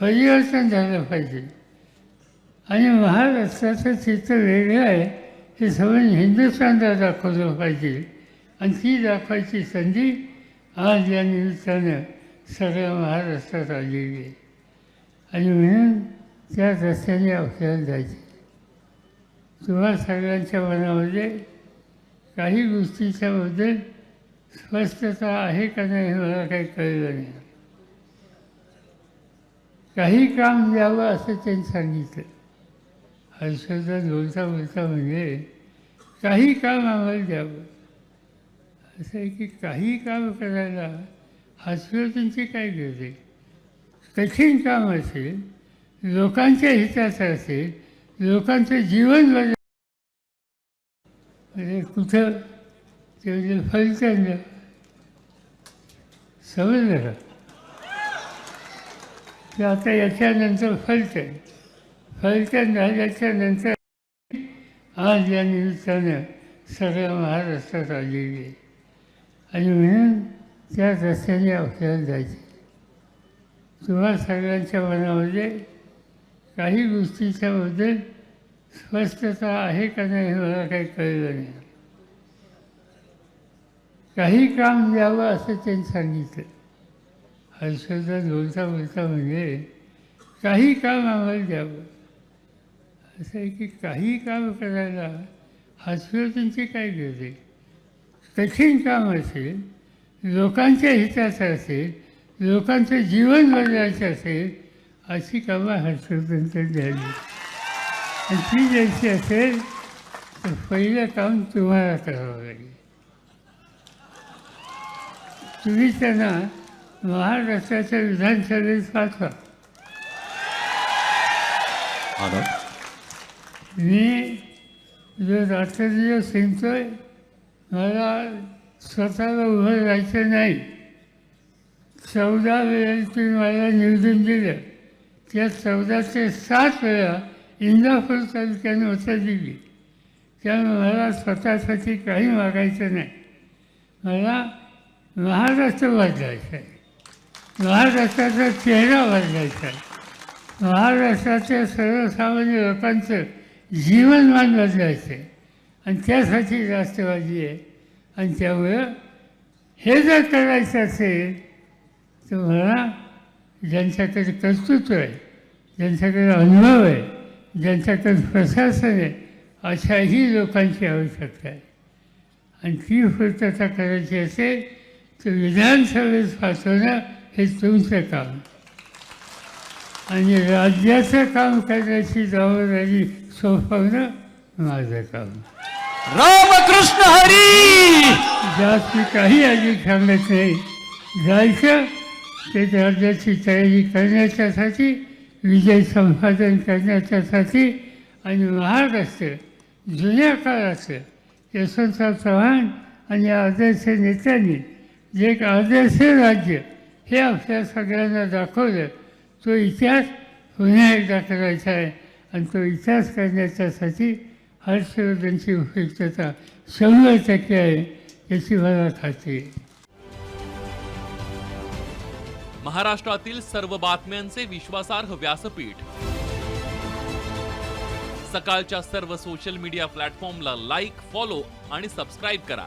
परिवर्तन झालं पाहिजे आणि महाराष्ट्राचं चित्र वेगळं आहे हे सगळं हिंदुस्थानला दाखवलं पाहिजे. आणि ती दाखवायची संधी आज या निमित्तानं सगळ्या महाराष्ट्रात आलेली आहे. आणि म्हणून त्या रस्त्याने आपल्याला जायचे तुम्हा सगळ्यांच्या मनामध्ये काही गोष्टीच्याबद्दल स्पष्टता आहे का नाही हे मला काही कळलं नाही. काही काम द्यावं असं त्यांनी सांगितलं. हर्षदा बोलता बोलता म्हणजे काही काम आम्हाला द्यावं. असं आहे की काही काम करायला हर्षवर्धनची काय गरज आहे? कठीण काम असेल लोकांच्या हिताचं असेल लोकांचं जीवन बदल म्हणजे कुठं ते म्हणजे फलचंद समजलं का? की आता याच्यानंतर फलटण. फलटण झाल्याच्यानंतर आज या निमित्तानं सगळ्या महाराष्ट्रात आलेली आहे. आणि म्हणून त्या रस्त्याने आपल्याला जायचे तुम्हा सगळ्यांच्या मनामध्ये काही गोष्टीच्याबद्दल स्पष्टता आहे का नाही हे मला काही कळलं नाही. काही काम द्यावं असं त्यांनी सांगितलं. हर्षवर्धन बोलता बोलता म्हणजे काही काम आम्हाला द्यावं. असं आहे की काही काम करायला हर्षवर्धनची काय गरज कठीण काम असेल लोकांच्या हिताचं असेल लोकांचं जीवन बदलायचं असेल अशी कामं हर्षवर्धनकर द्यावी. आणि ती द्यायची असेल तर पहिलं काम तुम्हाला करावं लागेल. तुम्ही त्यांना महाराष्ट्राच्या विधानसभेत पाठवा मी जो रात्रदिवस हिंडतोय मला स्वतःला उभं राहायचं नाही. चौदा तुम्ही मला निवडून दिलं. त्या चौदाचे सात वेळा इंदापूर तालुक्याने उत्तर दिली त्यामुळे मला स्वतःसाठी काही मागायचं नाही. मला महाराष्ट्र बदलायचा आहे. महाराष्ट्राचा चेहरा बदलायचा महाराष्ट्राच्या सर्वसामान्य लोकांचं जीवनमान बदलायचं आहे. आणि त्यासाठी राष्ट्रवादी आहे. आणि त्यामुळं हे जर करायचं असेल तर मला ज्यांच्याकडे कर्तृत्व आहे ज्यांच्याकडे अनुभव आहे ज्यांच्याकडे प्रशासन आहे अशाही लोकांची आवश्यकता आहे. आणि ती पूर्तता करायची असेल तर विधानसभेत पाठवणं हे तुमचं काम. आणि राज्याचं काम करण्याची जबाबदारी सोपवणं माझं काम. रामकृष्ण हरी! जास्त काही अधिक सांगत नाही. जायचं ते राज्याची तयारी करण्याच्यासाठी विजय संपादन करण्याच्यासाठी आणि महाराष्ट्र जुन्या काळाचं. यशवंतराव चव्हाण आणि आदर्श नेत्यांनी जे एक आदर्श राज्य हे आपल्या सगळ्यांना दाखवलं. तो इतिहास पुन्हा एकदा करायचा आहे. आणि तो इतिहास करण्याच्यासाठी हर्षवर्धनची उपयुक्तता शंभर टक्के आहे याची मला खात्री महाराष्ट्रातील सर्व बातम्यांचे विश्वासार्ह व्यासपीठ. सकाळच्या सर्व सोशल मीडिया प्लॅटफॉर्मला लाईक फॉलो आणि सबस्क्राईब करा.